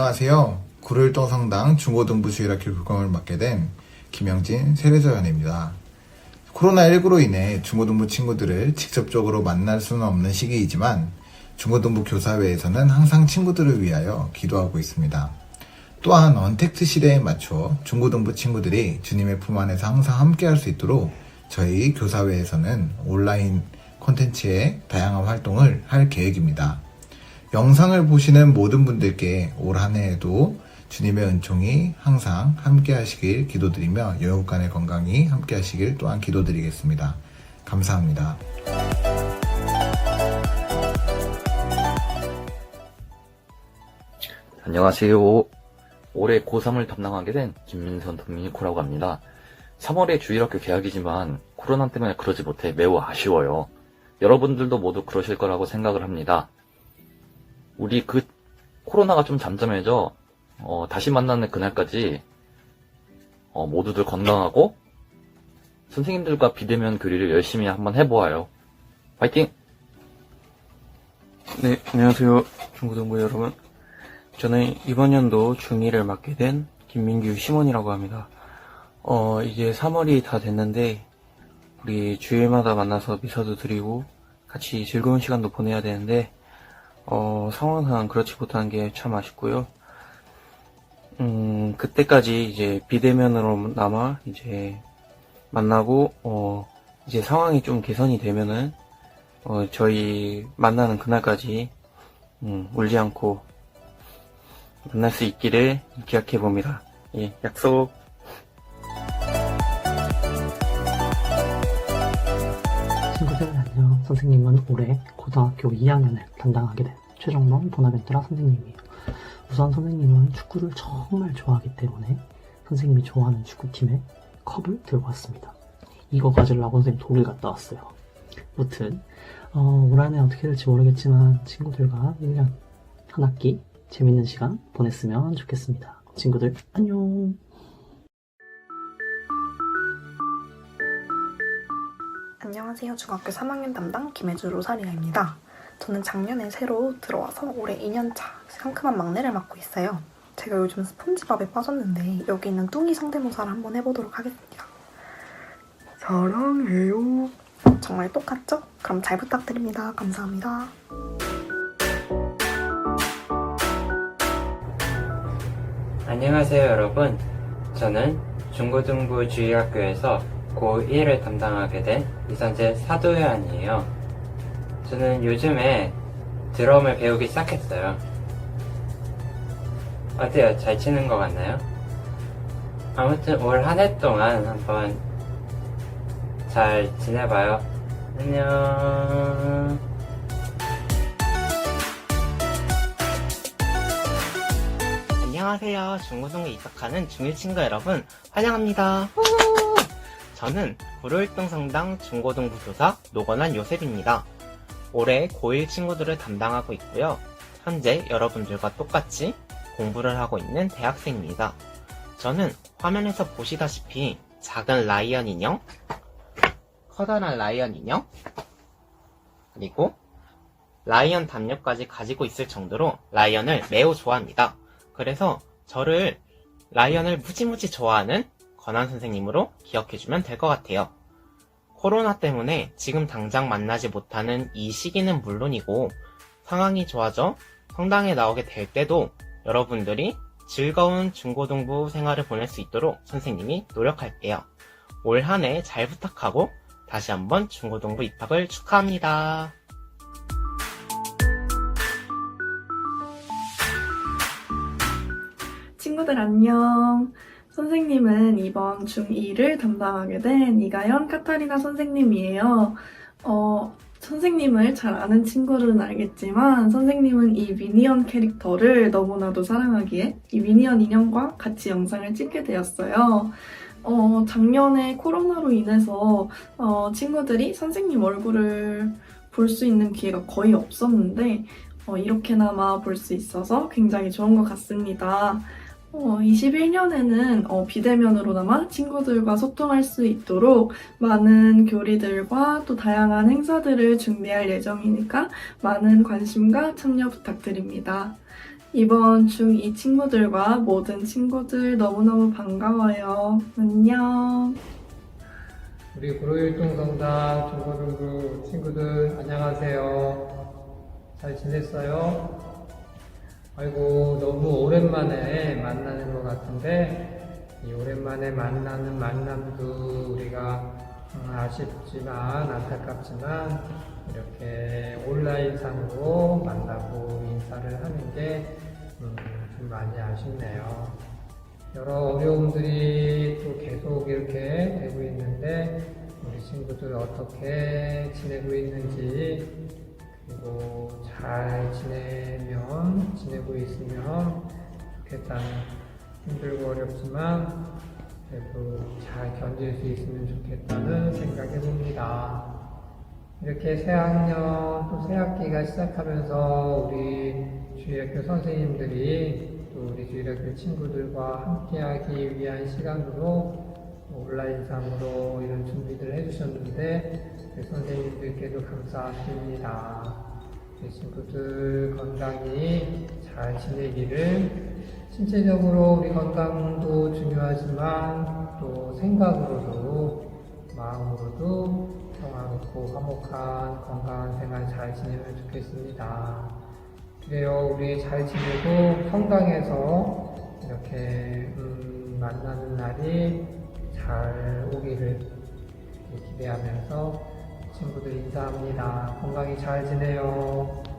안녕하세요. 구를동 성당 중고등부 주일학교 교감을 맡게 된 김영진 세례자연입니다. 코로나19로 인해 중고등부 친구들을 직접적으로 만날 수는 없는 시기이지만 중고등부 교사회에서는 항상 친구들을 위하여 기도하고 있습니다. 또한 언택트 시대에 맞춰 중고등부 친구들이 주님의 품 안에서 항상 함께 할 수 있도록 저희 교사회에서는 온라인 콘텐츠의 다양한 활동을 할 계획입니다. 영상을 보시는 모든 분들께 올 한 해에도 주님의 은총이 항상 함께 하시길 기도드리며 여우간의 건강이 함께 하시길 또한 기도드리겠습니다. 감사합니다. 안녕하세요. 올해 고3을 담당하게 된 김민선 도미니코라고 합니다. 3월에 주일학교 개학이지만 코로나 때문에 그러지 못해 매우 아쉬워요. 여러분들도 모두 그러실 거라고 생각을 합니다. 우리 그 코로나가 좀 잠잠해져 어, 다시 만나는 그날까지 어, 모두들 건강하고 선생님들과 비대면 교리를 열심히 한번 해보아요. 화이팅! 네, 안녕하세요. 중고등부 여러분. 저는 이번 연도 중2를 맡게 된 김민규 심원이라고 합니다. 어, 이제 3월이 다 됐는데, 우리 주일마다 만나서 미사도 드리고, 같이 즐거운 시간도 보내야 되는데, 어, 상황상 그렇지 못한 게 참 아쉽고요. 음, 그때까지 이제 비대면으로나마 이제 만나고, 어, 이제 상황이 좀 개선이 되면은, 어, 저희 만나는 그날까지 음, 울지 않고 만날 수 있기를 기약해 봅니다. 예, 약속. 친구들 안녕. 선생님은 올해 고등학교 2학년을 담당하게 된 최정범 보나벤투라 선생님이에요. 우선 선생님은 축구를 정말 좋아하기 때문에 선생님이 좋아하는 축구팀에 컵을 들고 왔습니다. 이거 가지려고 선생님 독일 갔다 왔어요. 무튼 어, 올 한해 어떻게 될지 모르겠지만 친구들과 1년 한 학기 재밌는 시간 보냈으면 좋겠습니다. 친구들 안녕. 안녕하세요. 중학교 3학년 담당 김혜주 로사리아입니다. 저는 작년에 새로 들어와서 올해 2년차 상큼한 막내를 맡고 있어요. 제가 요즘 스폰지밥에 빠졌는데 여기 있는 뚱이 성대모사를 한번 해보도록 하겠습니다. 사랑해요. 정말 똑같죠? 그럼 잘 부탁드립니다. 감사합니다. 안녕하세요 여러분 저는 중고등부 주의학교에서 고1을 담당하게 된 이선재 사도현이에요 저는 요즘에 드럼을 배우기 시작했어요 어때요? 잘 치는 것 같나요? 아무튼 올 한 해 동안 한번 잘 지내봐요 안녕 안녕하세요. 중고등부 입학하는 중1 친구 여러분, 환영합니다. 후! 저는 구로일동 성당 중고등부 교사 노건환 요셉입니다. 올해 고1 친구들을 담당하고 있고요. 현재 여러분들과 똑같이 공부를 하고 있는 대학생입니다. 저는 화면에서 보시다시피 작은 라이언 인형, 커다란 라이언 인형, 그리고 라이언 담요까지 가지고 있을 정도로 라이언을 매우 좋아합니다. 그래서 저를 라이언을 무지무지 좋아하는 권한 선생님으로 기억해주면 될 것 같아요. 코로나 때문에 지금 당장 만나지 못하는 이 시기는 물론이고 상황이 좋아져 성당에 나오게 될 때도 여러분들이 즐거운 중고등부 생활을 보낼 수 있도록 선생님이 노력할게요. 올 한 해 잘 부탁하고 다시 한번 중고등부 입학을 축하합니다. 친구들 안녕. 선생님은 이번 중2를 담당하게 된 이가연 카타리나 선생님이에요. 어, 선생님을 잘 아는 친구들은 알겠지만 선생님은 이 미니언 캐릭터를 너무나도 사랑하기에 이 미니언 인형과 같이 영상을 찍게 되었어요. 어, 작년에 코로나로 인해서 어, 친구들이 선생님 얼굴을 볼 수 있는 기회가 거의 없었는데 어, 이렇게나마 볼 수 있어서 굉장히 좋은 것 같습니다. 어, 21년에는 비대면으로나마 친구들과 소통할 수 있도록 많은 교리들과 또 다양한 행사들을 준비할 예정이니까 많은 관심과 참여 부탁드립니다. 이번 중2 친구들과 모든 친구들 너무너무 반가워요. 안녕. 우리 구로일동성당 중고등부 친구들 안녕하세요. 잘 지냈어요? 아이고 너무 오랜만에 만나는 것 같은데 이 오랜만에 만나는 만남도 우리가 음, 아쉽지만 안타깝지만 이렇게 온라인상으로 만나고 인사를 하는 게 음, 좀 많이 아쉽네요. 여러 어려움들이 또 계속 이렇게 되고 있는데 우리 친구들 어떻게 지내고 있는지 그리고 잘 지내면 지내고 있으면 좋겠다는 힘들고 어렵지만 그래도 잘 견딜 수 있으면 좋겠다는 생각해 봅니다. 이렇게 새 학년 또 새 학기가 시작하면서 우리 주일학교 선생님들이 또 우리 주일학교 친구들과 함께하기 위한 시간으로 온라인상으로 이런 준비를 해주셨는데 우리 선생님들께도 감사드립니다. 우리 친구들 건강히 잘 지내기를 신체적으로 우리 건강도 중요하지만 또 생각으로도 마음으로도 평화롭고 화목한 건강한 생활 잘 지내면 좋겠습니다. 그래요, 우리 잘 지내고 성당에서 이렇게 음, 만나는 날이 잘 오기를 기대하면서 친구들 인사합니다. 건강히 잘 지내요.